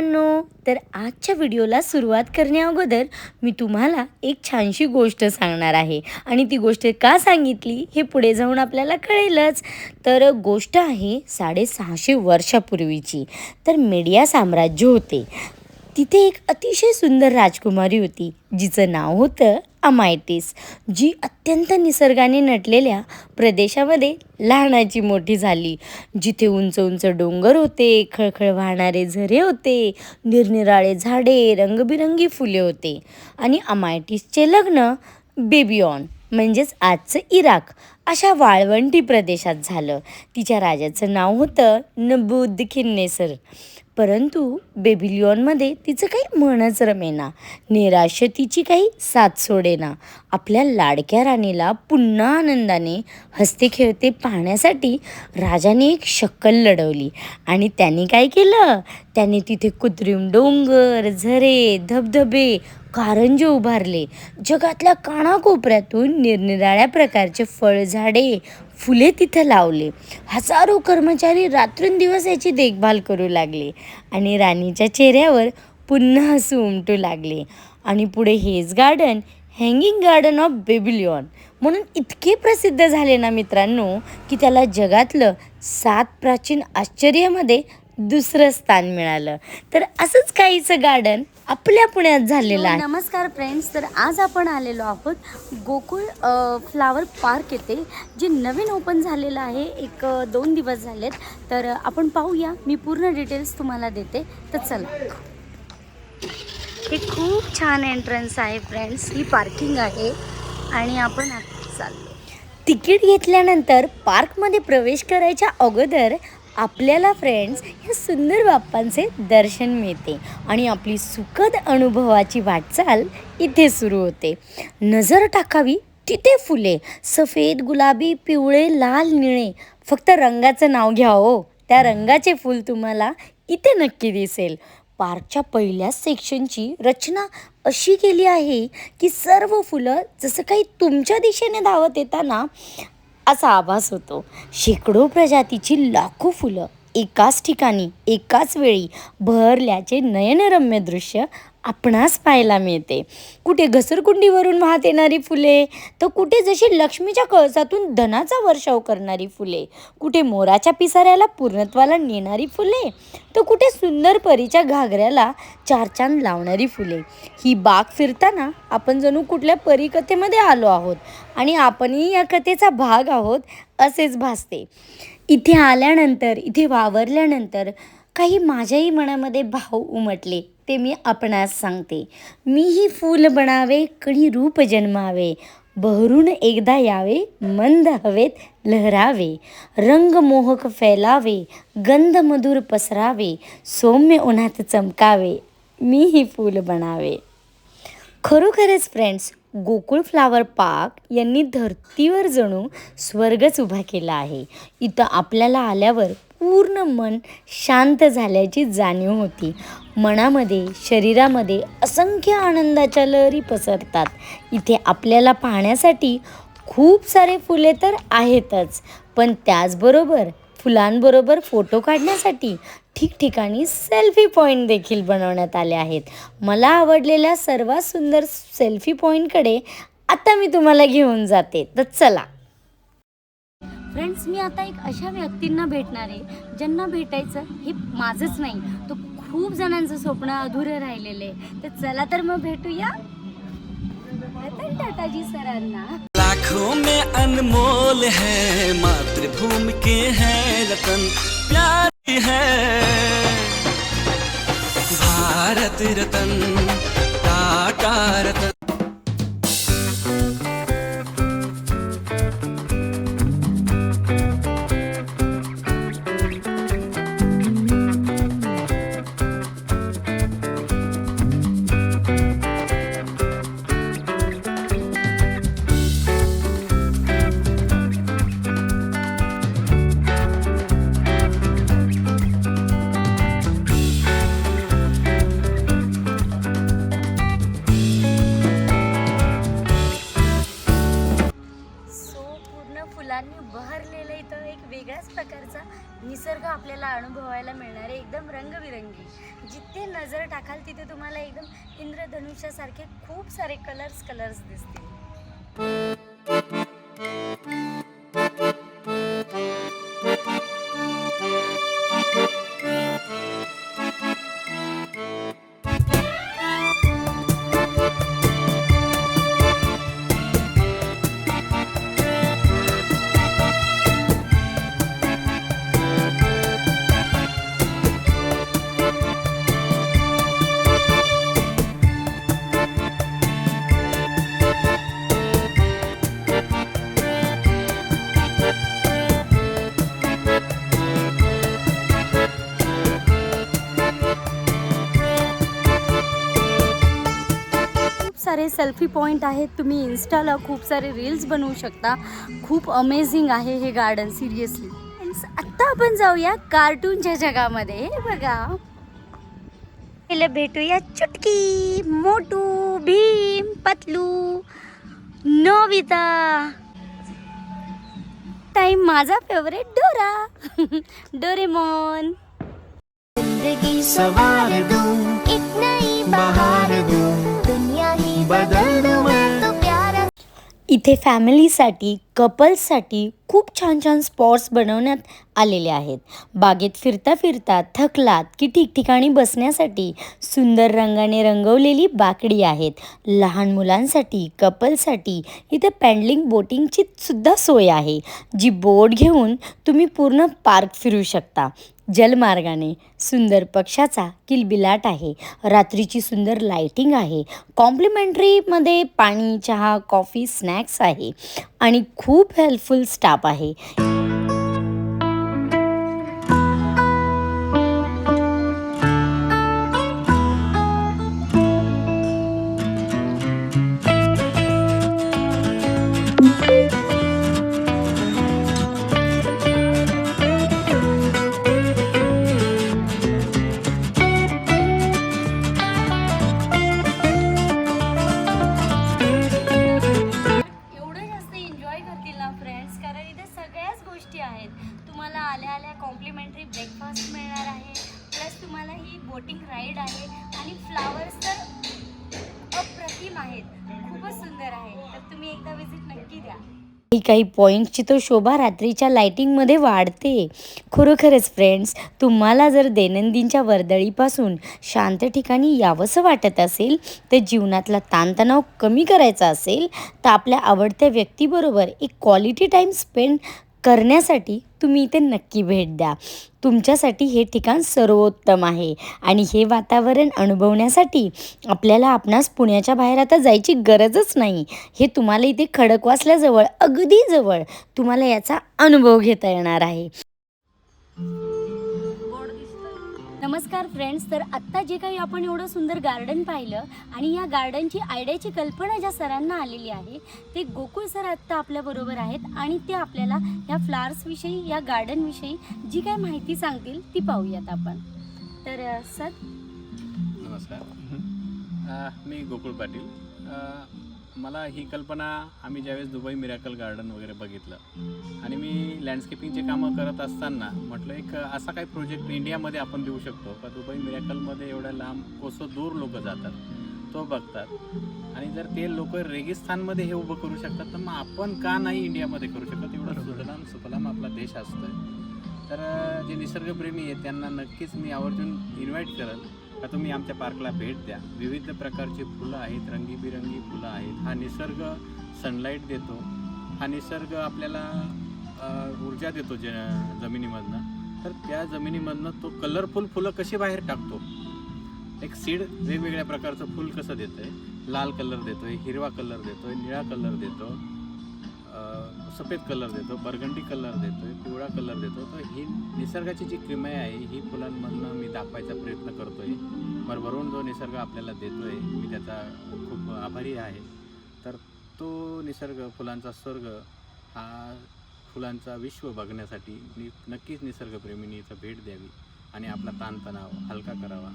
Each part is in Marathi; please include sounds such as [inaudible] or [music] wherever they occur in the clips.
नमस्कार मित्रांनो तर आजच्या व्हिडिओला सुरुवात करण्याअगोदर मी तुम्हाला एक छानशी गोष्ट सांगणार आहे. आणि ती गोष्ट का सांगितली हे पुढे जाऊन आपल्याला कळेलच. तर गोष्ट आहे साडेसहाशे वर्षापूर्वीची. तर मीडिया साम्राज्य होते. तिथे एक अतिशय सुंदर राजकुमारी होती जिचं नाव होतं अमायटीस जी अत्यंत निसर्गाने नटलेल्या प्रदेशामध्ये लहानाची मोठी झाली. जिथे उंच उंच डोंगर होते खळखळ वाहणारे झरे होते निरनिराळे झाडे रंगबिरंगी फुले होते. आणि अमायटीसचे लग्न बेबियॉन म्हणजेच आजचं इराक अशा वाळवंटी प्रदेशात झालं. तिच्या राजाचं नाव होतं नबुद्दखिन्नेसर परंतु बेबिलियॉनमध्ये तिचं काही मनच रमेना. निराश तिची काही साथ सोडेना. आपल्या लाडक्या राणीला पुन्हा आनंदाने हसते खेळते पाहण्यासाठी राजाने एक शक्कल लढवली. आणि त्यांनी काय केलं? त्याने तिथे कृत्रिम डोंगर झरे धबधबे कारंजे उभारले. जगातल्या कानाकोपऱ्यातून निरनिराळ्या प्रकारचे फळझाडे फुले तिथं लावले. हजारो कर्मचारी रात्रंदिवस याची देखभाल करू लागले आणि राणीच्या चेहऱ्यावर पुन्हा हसू उमटू लागले. आणि पुढे हेच garden hanging garden of Babylon म्हणून इतके प्रसिद्ध झाले ना मित्रांनो की त्याला जगातलं सात प्राचीन आश्चर्यामध्ये दुसरं स्थान मिळालं. तर असंच काहीचं गार्डन आपल्या पुण्यात झालेलं आहे. नमस्कार फ्रेंड्स तर आज आपण आलेलो आहोत गोकुळ फ्लावर पार्क येथे जे नवीन ओपन झालेलं आहे. एक दोन दिवस झालेत. तर आपण पाहूया. मी पूर्ण डिटेल्स तुम्हाला देते. तर चला. हे खूप छान एंट्रन्स आहे फ्रेंड्स ही पार्किंग आहे. आणि आपण चाललो. तिकीट घेतल्यानंतर पार्कमध्ये प्रवेश करायच्या अगोदर आपल्याला फ्रेंड्स या सुंदर बाप्पांचे दर्शन मिळते आणि आपली सुखद अनुभवाची वाटचाल इथे सुरू होते. नजर टाकावी तिथे फुले सफेद गुलाबी पिवळे लाल निळे. फक्त रंगाचं नाव घ्या हो. त्या रंगाचे फूल तुम्हाला इथे नक्की दिसेल. पार्कच्या पहिल्या सेक्शनची रचना अशी केली आहे की सर्व फुलं जसं काही तुमच्या दिशेने धावत येताना असा आभास होतो. शेकडो प्रजातीची लाखो फुलं एकाच ठिकाणी एकाच वेळी बहरल्याचे नयनरम्य दृश्य आपणास पाहायला मिळते. कुठे घसरकुंडीवरून वाहत येणारी फुले तर कुठे जशी लक्ष्मीच्या कळसातून धनाचा वर्षाव करणारी फुले कुठे मोराच्या पिसाऱ्याला पूर्णत्वाला नेणारी फुले तर कुठे सुंदर परीच्या घागऱ्याला चार चांद लावणारी फुले. ही बाग फिरताना आपण जणू कुठल्या परीकथेमध्ये आलो आहोत आणि आपणही या कथेचा भाग आहोत असेच भासते. इथे आल्यानंतर इथे वावरल्यानंतर काही माझ्याही मनामध्ये भाव उमटले. ते मी आपणास सांगते. मीही फूल बनावे कणी रूप जन्मावे. बहरून एकदा यावे मंद हवेत लहरावे. रंग मोहक फैलावे गंध मधुर पसरावे सौम्य उन्हात चमकावे. मीही फूल बनावे. खरोखरच फ्रेंड्स गोकुळ फ्लावर पार्क यांनी धर्तीवर जणू स्वर्गच उभा केला आहे. इथं आपल्याला आल्यावर पूर्ण मन शांत झाल्याची जाणीव होती. मनामध्ये शरीरामध्ये असंख्य आनंदाच्या लहरी पसरतात. इथे आपल्याला पाहण्यासाठी खूप सारे फुले तर आहेतच पण त्याचबरोबर फुलांबरोबर फोटो काढण्यासाठी ठिकठिकाणी सेल्फी पॉईंट देखील बनवण्यात आले आहेत. मला आवडलेल्या सर्वात सुंदर सेल्फी पॉईंटकडे आता मी तुम्हाला घेऊन जाते. तर चला. फ्रेंड्स मी आता एक अशा व्यक्तींना भेटणार आहे ज्यांना भेटायचं हे माझंच नाही. तो खूप जणांचं स्वप्न अधुरं राहिलेलं आहे. तर चला तर मग भेटूया. रतन टाटाजी सरांना. लाखों में अनमोल है मातृभूमि के है रतन. प्यारी है। भारत रतन टाटा रतन. वेगळ्याच प्रकारचा निसर्ग आपल्याला अनुभवायला मिळणार आहे एकदम रंगबिरंगी. जिथे नजर टाकाल तिथे तुम्हाला एकदम इंद्रधनुष्यासारखे खूप सारे कलर्स कलर्स दिसतील. सारे सेल्फी पॉईंट आहेत. तुम्ही इन्स्टाला खूप सारे रील्स बनवू शकता. खूप अमेझिंग आहे हे गार्डन सिरियसली आत्ता आपण जाऊया कार्टूनच्या जगामध्ये. बघा. पहिले भेटूया चुटकी मोटू भीम पतलू नोविता. टाइम माझा फेवरेट डोरा. [laughs] डोरेमॉन. जिंदगी सवार इथे फॅमिलीसाठी कपल्ससाठी खूप छान छान स्पॉट्स बनवण्यात आलेले आहेत. बागेत फिरता फिरता थकलात की ठिकठिकाणी बसण्यासाठी सुंदर रंगाने रंगवलेली बाकडी आहेत. लहान मुलांसाठी कपलसाठी इथे पॅन्डलिंग बोटिंगची सुद्धा सोय आहे जी बोट घेऊन तुम्ही पूर्ण पार्क फिरू शकता. जलमार्गाने सुंदर पक्षाचा किलबिलाट आहे. रात्रीची सुंदर लाइटिंग आहे. कॉम्प्लिमेंटरीमध्ये पाणी चहा कॉफी स्नॅक्स आहे. आणि खूप हेल्पफुल स्टाफ आहे. अप्रतिम आहेत. खूपच सुंदर आहे. तर तुम्ही एकदा विजिट नक्की द्या. काही काही पॉईंटची तर शोभा रात्रीच्या लाईटिंगमध्ये वाढते. खरोखरच फ्रेंड्स तुम्हाला जर दैनंदिनच्या वर्दळीपासून शांत ठिकाणी यावंसं वाटत असेल तर जीवनातला ताणतणाव कमी करायचा असेल तर आपल्या आवडत्या व्यक्तीबरोबर एक क्वालिटी टाईम स्पेंड करण्यासाठी तुम्ही इथे नक्की भेट द्या. तुमच्यासाठी हे ठिकाण सर्वोत्तम आहे. आणि हे वातावरण अनुभवण्यासाठी आपल्याला आपणास पुण्याच्या बाहेर आता जायची गरजच नाही. हे तुम्हाला इथे खडकवासल्याजवळ अगदी जवळ तुम्हाला याचा अनुभव घेता येणार आहे. नमस्कार फ्रेंड्स तर आत्ता जे काही आपण एवढं सुंदर गार्डन पाहिलं आणि या गार्डनची आयडियाची कल्पना ज्या सरांना आलेली आहे ते गोकुळ सर आत्ता आपल्याबरोबर आहेत आणि ते आपल्याला या फ्लावर्सविषयी या गार्डनविषयी जी काही माहिती सांगतील ती पाहूयात आपण. तर सर? नमस्कार. मी गोकुळ पाटील. मला ही कल्पना आम्ही ज्यावेळेस दुबई मिरॅकल गार्डन वगैरे बघितलं आणि मी लँडस्केपिंगचे कामं करत असताना म्हटलं एक असा काही प्रोजेक्ट इंडियामध्ये आपण देऊ शकतो का? दुबई मिरॅकलमध्ये एवढ्या लांब कोसो दूर लोक जातात तो बघतात. आणि जर ते लोक रेगिस्तानमध्ये हे उभं करू शकतात तर मग आपण का नाही इंडियामध्ये करू शकत? एवढं सुजलाम सुफलाम आपला देश असतोय. तर जे निसर्गप्रेमी आहेत त्यांना नक्कीच मी आवर्जून इन्व्हाइट करेल का तुम्ही आमच्या पार्कला भेट द्या. विविध प्रकारची फुलं आहेत रंगीबिरंगी फुलं आहेत. हा निसर्ग सनलाईट देतो. हा निसर्ग आपल्याला ऊर्जा देतो ज जमिनीमधनं. तर त्या जमिनीमधनं तो कलरफुल फुलं कशी बाहेर टाकतो? एक सीड वेगवेगळ्या प्रकारचं फुल कसं देतंय? लाल कलर देतो आहे हिरवा कलर देतो आहे निळा कलर देतो. सफेद कलर देतो बर्गंडी कलर देतोय पिवळा कलर देतो. तर ही निसर्गाची जी किमया आहे ही फुलांमधनं मी दाखवायचा प्रयत्न करतो आहे भरभरून जो निसर्ग आपल्याला देतो आहे मी त्याचा खूप आभारी आहे. तर तो निसर्ग फुलांचा स्वर्ग हा फुलांचा विश्व बघण्यासाठी मी नक्कीच निसर्गप्रेमींनी इथं भेट द्यावी आणि आपला ताणतणाव हलका करावा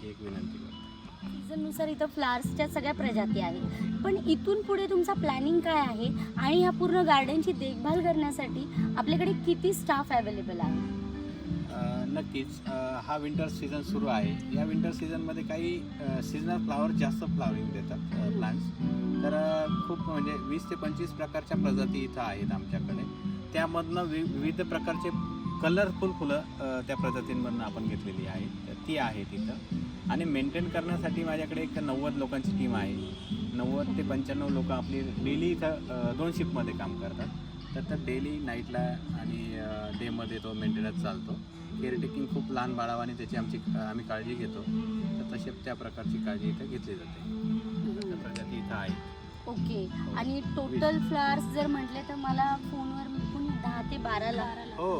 ही एक विनंती करतो. सीझननुसार इथं फ्लावर्सच्या सगळ्या प्रजाती आहेत. पण इथून पुढे तुमचा प्लॅनिंग काय आहे? आणि ह्या पूर्ण गार्डनची देखभाल करण्यासाठी आपल्याकडे किती स्टाफ अवेलेबल आहे? नक्कीच. हा विंटर सीझन सुरू आहे. या विंटर सीझनमध्ये काही सीझनल फ्लावर जास्त फ्लावरिंग देतात प्लांट्स तर खूप म्हणजे वीस ते पंचवीस प्रकारच्या प्रजाती इथं आहेत आमच्याकडे. त्यामधनं वि विविध प्रकारचे कलरफुल फुलं त्या प्रजातींमधनं आपण घेतलेली आहेत तर ती आहेत इथं आणि मेंटेन करण्यासाठी माझ्याकडे एक नव्वद लोकांची टीम आहे. नव्वद ते पंच्याण्णव लोक आपली डेली इथं दोन शिफ्टमध्ये काम करतात. तर तर डेली नाईटला आणि डेमध्ये तो मेंटेनन्स चालतो. केअरटेकिंग खूप लहान बाळावाने त्याची आमची आम्ही काळजी घेतो. तर तसे त्या प्रकारची काळजी इथं घेतली जाते. प्रजाती इथं आहेत. ओके. आणि टोटल फ्लावर्स जर म्हटले तर मला फोनवर दहा ते बारा लाख. हो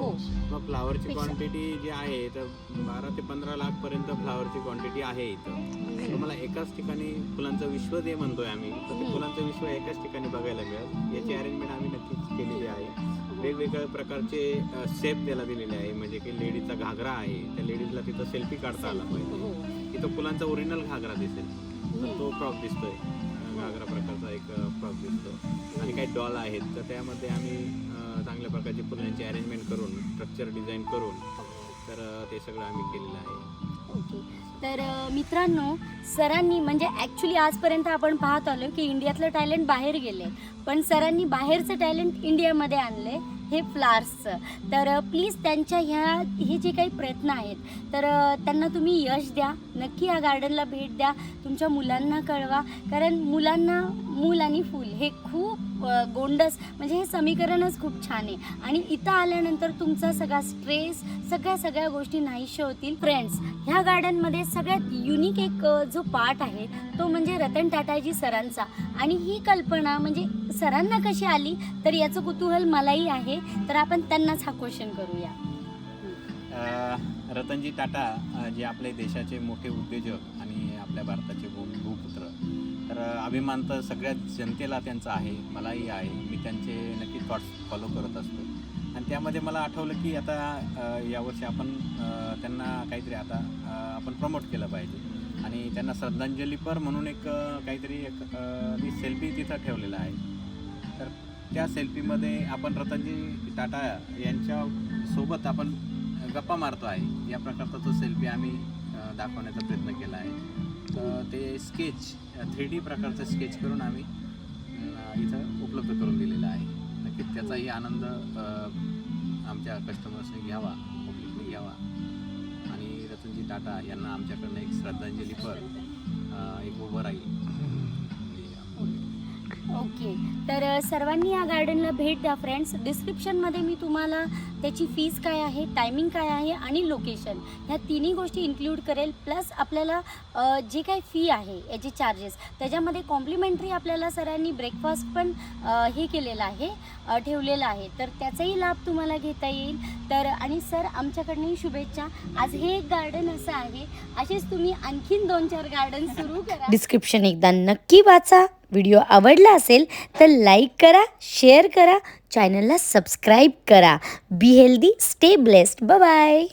मग फ्लावरची पेक्षा. क्वांटिटी जी आहे तर बारा ते पंधरा लाख पर्यंत फ्लावरची क्वांटिटी आहे इथं. तुम्हाला एकाच ठिकाणी फुलांचं विश्व जे म्हणतोय आम्ही तर ते. फुलांचं विश्व एकाच ठिकाणी बघायला मिळेल. याची अरेंजमेंट आम्ही नक्कीच केलेली आहे. वेगवेगळ्या प्रकारचे शेप त्याला दिलेले आहे. म्हणजे की लेडीजचा घागरा आहे त्या लेडीजला तिथं सेल्फी काढता आला पाहिजे. हो. तिथं फुलांचा ओरिजिनल घागरा दिसेल. तर तो फ्रॉक दिसतोय. अं, घागरा प्रकारचा एक फ्रॉक दिसतो आणि काही डॉल आहेत तर त्यामध्ये आम्ही अं, चांगल्या प्रकारचे फुलांची अरेंजमेंट करून स्ट्रक्चर डिझाईन करून तर ते सगळं आम्ही केलेलं आहे. ओके. तर मित्रांनो सरांनी म्हणजे ॲक्च्युली आजपर्यंत आपण पाहत आलो की इंडियातलं टॅलेंट बाहेर गेले पण सरांनी बाहेरचं टॅलेंट इंडियामध्ये आणले हे फ्लार्सचं तर प्लीज त्यांच्या ह्या हे जे काही प्रयत्न आहेत तर त्यांना तुम्ही यश द्या. नक्की या गार्डनला भेट द्या. तुमच्या मुलांना कळवा. कारण मुलांना मूल आणि फूल हे खूप गोंडस म्हणजे हे समीकरणच खूप छान आहे. आणि इथं आल्यानंतर तुमचा सगळा स्ट्रेस सगळ्या सगळ्या गोष्टी नाहीशा होतील. फ्रेंड्स ह्या गार्डनमध्ये सगळ्यात युनिक एक जो पार्ट आहे तो म्हणजे रतन टाटाजी सरांचा. आणि ही कल्पना म्हणजे सरांना कशी आली? तर याचं कुतूहल मलाही आहे. तर आपण त्यांनाच हा क्वेश्चन करूया. रतनजी टाटा जे आपले देशाचे मोठे उद्योजक आणि आपल्या भारताचे तर अभिमान तर सगळ्याच जनतेला त्यांचा आहे मलाही आहे. मी त्यांचे नक्की थॉट्स फॉलो करत असतो. आणि त्यामध्ये मला आठवलं की आता यावर्षी आपण त्यांना काहीतरी आता आपण प्रमोट केलं पाहिजे. आणि त्यांना श्रद्धांजलीपर म्हणून एक काहीतरी एक सेल्फी तिथं ठेवलेला आहे. तर त्या सेल्फीमध्ये आपण रतनजी टाटा यांच्या सोबत आपण गप्पा मारतो आहे. या प्रकारचा तो सेल्फी आम्ही दाखवण्याचा प्रयत्न केला आहे. तर ते स्केच थ्री डी प्रकारचं स्केच करून आम्ही इथं उपलब्ध करून दिलेलं आहे. नक्कीच त्याचाही आनंद आमच्या कस्टमर्सने घ्यावा पब्लिकने घ्यावा. आणि रतनजी टाटा यांना आमच्याकडनं एक श्रद्धांजलीपर एक उभं राहील. ओके. तर सर्वांनी या गार्डनला भेट द्या फ्रेंड्स. डिस्क्रिप्शनमध्ये मी तुम्हाला त्याची फीस काय आहे टायमिंग काय आहे आणि लोकेशन ह्या तिन्ही गोष्टी इन्क्लूड करेल. प्लस आपल्याला जे काही फी आहे याचे चार्जेस त्याच्यामध्ये कॉम्प्लिमेंटरी आपल्याला सरांनी ब्रेकफास्ट पण हे केलेलं आहे ठेवलेलं आहे. तर त्याचाही लाभ तुम्हाला घेता येईल. तर आणि सर आमच्याकडनंही शुभेच्छा. आज हे एक गार्डन असं आहे. असेच तुम्ही आणखीन दोन चार गार्डन सुरू करा. डिस्क्रिप्शन एकदा नक्की वाचा. व्हिडिओ आवडला असेल तर लाईक करा शेअर करा चॅनलला सबस्क्राईब करा. Be healthy stay blessed. Bye